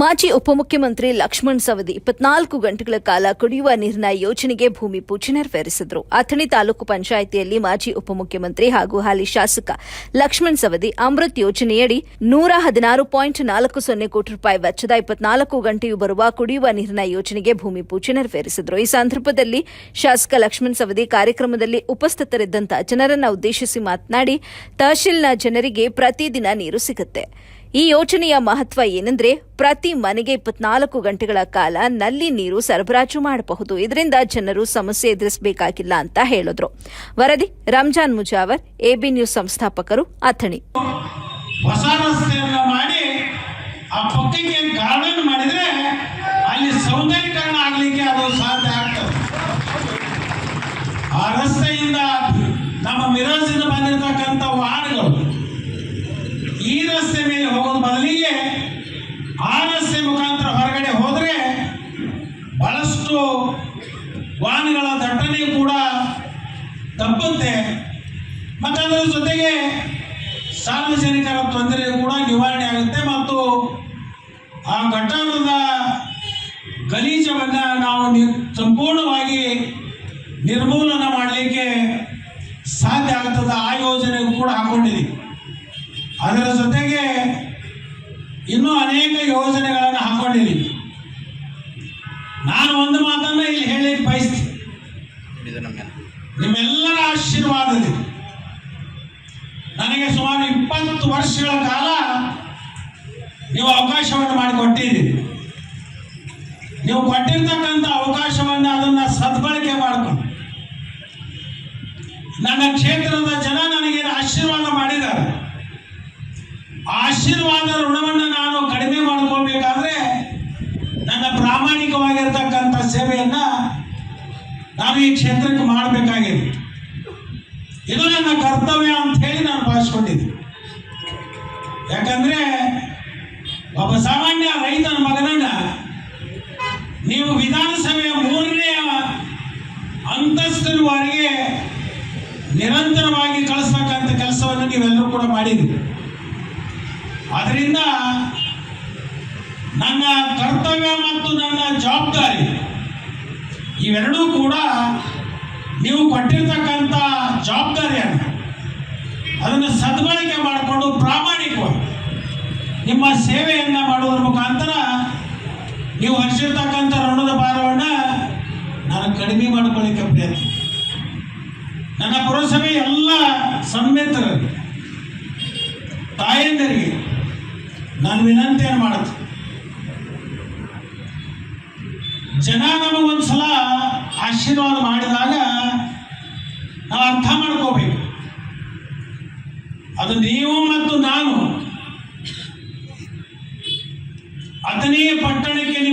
ಮಾಜಿ ಉಪಮುಖ್ಯಮಂತ್ರಿ ಲಕ್ಷ್ಮಣ್ ಸವದಿ ಇಪ್ಪತ್ನಾಲ್ಕು ಗಂಟೆಗಳ ಕಾಲ ಕುಡಿಯುವ ನೀರಿನ ಯೋಜನೆಗೆ ಭೂಮಿ ಪೂಜೆ ನೆರವೇರಿಸಿದರು. ಅಥಣಿ ತಾಲೂಕು ಪಂಚಾಯಿತಿಯಲ್ಲಿ ಮಾಜಿ ಉಪಮುಖ್ಯಮಂತ್ರಿ ಹಾಗೂ ಹಾಲಿ ಶಾಸಕ ಲಕ್ಷ್ಮಣ್ ಸವದಿ ಅಮೃತ್ ಯೋಜನೆಯಡಿ ನೂರ ಹದಿನಾರು ಪಾಯಿಂಟ್ ನಾಲ್ಕು ಸೊನ್ನೆ ಕೋಟಿ ರೂಪಾಯಿ ವೆಚ್ಚದ ಇಪ್ಪತ್ನಾಲ್ಕು ಗಂಟೆಯೂ ಬರುವ ಕುಡಿಯುವ ನೀರಿನ ಯೋಜನೆಗೆ ಭೂಮಿ ಪೂಜೆ ನೆರವೇರಿಸಿದರು. ಈ ಸಂದರ್ಭದಲ್ಲಿ ಶಾಸಕ ಲಕ್ಷ್ಮಣ್ ಸವದಿ ಕಾರ್ಯಕ್ರಮದಲ್ಲಿ ಉಪಸ್ಥಿತರಿದ್ದಂತ ಜನರನ್ನು ಉದ್ದೇಶಿಸಿ ಮಾತನಾಡಿ, ತಹಶೀಲ್ನ ಜನರಿಗೆ ಪ್ರತಿದಿನ ನೀರು ಸಿಗುತ್ತೆ. ಈ ಯೋಜನೆಯ ಮಹತ್ವ ಏನಂದ್ರೆ ಪ್ರತಿ ಮನೆಗೆ ಇಪ್ಪತ್ನಾಲ್ಕು ಗಂಟೆಗಳ ಕಾಲ ನಲ್ಲಿ ನೀರು ಸರಬರಾಜು ಮಾಡಬಹುದು. ಇದರಿಂದ ಜನರು ಸಮಸ್ಯೆ ಎದುರಿಸಬೇಕಾಗಿಲ್ಲ ಅಂತ ಹೇಳಿದ್ರು. ವರದಿ ರಂಜಾನ್ ಮುಜಾವರ್, ಎಬಿ ನ್ಯೂಸ್ ಸಂಸ್ಥಾಪಕರು, ಅಥಣಿ. ಹೊಸ ಮಾಡಿ ಆ ಪಕ್ಕಕ್ಕೆ ಗಾರ್ಡನ್ ಮಾಡಿದ್ರೆ ಅಲ್ಲಿ ಸೌಂದರ್ಯೀಕರಣ ಆಗ್ಲಿಕ್ಕೆ ಅದು ಸಾಧ್ಯ ಆಗ್ತದೆ. ಆ ರಸ್ತೆಯಿಂದ ನಮ್ಮ ಮಿರಾಜಿಂದ ಬಂದಿರತಕ್ಕಂಥ ರಸ್ತೆ ಮುಖಾಂತರ ಹೊರಗಡೆ ಹೋದರೆ ಬಹಳಷ್ಟು ವಾಹನಗಳ ದಟ್ಟಣೆ ಕೂಡ ತಪ್ಪುತ್ತೆ. ಮತ್ತು ಅದರ ಜೊತೆಗೆ ಸಾರ್ವಜನಿಕರ ತೊಂದರೆ ಕೂಡ ನಿವಾರಣೆ ಆಗುತ್ತೆ ಮತ್ತು ಆ ಗಟಾರದ ಗಲೀಜವನ್ನು ನಾವು ಸಂಪೂರ್ಣವಾಗಿ ನಿರ್ಮೂಲನ ಮಾಡಲಿಕ್ಕೆ ಸಾಧ್ಯ ಆಗ್ತದೆ ಆ ಯೋಜನೆಗೂ ಕೂಡ ಹಾಕೊಂಡಿದ್ದೀವಿ ಅದರ ಜೊತೆಗೆ ಇನ್ನೂ ಅನೇಕ ಯೋಜನೆಗಳನ್ನು ಹಾಕೊಂಡಿರಿ ನಾನು ಒಂದು ಮಾತನ್ನ ಇಲ್ಲಿ ಹೇಳಿ ಬಯಸ್ತೀನಿ. ನಿಮ್ಮೆಲ್ಲರ ಆಶೀರ್ವಾದದಲ್ಲಿ ನನಗೆ ಸುಮಾರು ಇಪ್ಪತ್ತು ವರ್ಷಗಳ ಕಾಲ ನೀವು ಅವಕಾಶವನ್ನು ಮಾಡಿಕೊಟ್ಟಿದ್ದೀರಿ. ನೀವು ಕೊಟ್ಟಿರ್ತಕ್ಕಂಥ ಅವಕಾಶವನ್ನು ಅದನ್ನು ಸದ್ಬಳಕೆ ಮಾಡಿಕೊಂಡು ನನ್ನ ಕ್ಷೇತ್ರದ ಜನ ನನಗೆ ಆಶೀರ್ವಾದ ಮಾಡಿದ್ದಾರೆ ಆ ಆಶೀರ್ವಾದ ಋಣವನ್ನು ನಾನು ಕಡಿಮೆ ಮಾಡ್ಕೊಳ್ಬೇಕಾದ್ರೆ ನನ್ನ ಪ್ರಾಮಾಣಿಕವಾಗಿರ್ತಕ್ಕಂಥ ಸೇವೆಯನ್ನ ನಾನು ಈ ಕ್ಷೇತ್ರಕ್ಕೆ ಮಾಡಬೇಕಾಗಿದೆ. ಇದು ನನ್ನ ಕರ್ತವ್ಯ ಅಂತ ಹೇಳಿ ನಾನು ಭಾವಿಸ್ಕೊಂಡಿದ್ದೆ ಯಾಕಂದ್ರೆ ಒಬ್ಬ ಸಾಮಾನ್ಯ ರೈತನ ಮಗನನ್ನ ನೀವು ವಿಧಾನಸಭೆಯ ಮೂರನೇ ಅಂತಸ್ತಿನವರೆಗೆ ನಿರಂತರವಾಗಿ ಕಳಿಸ್ತಕ್ಕಂಥ ಕೆಲಸವನ್ನು ನೀವೆಲ್ಲರೂ ಕೂಡ ಮಾಡಿದ್ರಿ ಅದರಿಂದ ನನ್ನ ಕರ್ತವ್ಯ ಮತ್ತು ನನ್ನ ಜವಾಬ್ದಾರಿ ಇವೆರಡೂ ಕೂಡ ನೀವು ಕೊಟ್ಟಿರ್ತಕ್ಕಂಥ ಜವಾಬ್ದಾರಿಯನ್ನು ಅದನ್ನು ಸದ್ಬಳಕೆ ಮಾಡಿಕೊಂಡು ಪ್ರಾಮಾಣಿಕವಾಗಿ ನಿಮ್ಮ ಸೇವೆಯನ್ನು ಮಾಡುವುದರ ಮುಖಾಂತರ ನೀವು ಹರಿಸಿರ್ತಕ್ಕಂಥ ಋಣದ ಭಾರವನ್ನು ನಾನು ಕಡಿಮೆ ಮಾಡಿಕೊಳ್ಳಿಕ್ಕೆ ಪ್ರಯತ್ನ ನನ್ನ ಪುರಸಭೆ ಎಲ್ಲ ಸನ್ಮಿತ್ರರಿಗೆ ತಾಯಂದರಿಗೆ ನಾನು ವಿನಂತಿಯನ್ನು ಮಾಡುತ್ತೇನೆ. ಜನ ನಮಗೊಂದ್ಸಲ ಆಶೀರ್ವಾದ ಮಾಡಿದಾಗ ನಾವು ಅರ್ಥ ಮಾಡ್ಕೋಬೇಕು. ಅದು ನೀವು ಮತ್ತು ನಾನು. ಅತನೇ ಪಟ್ಟಣಕ್ಕೆ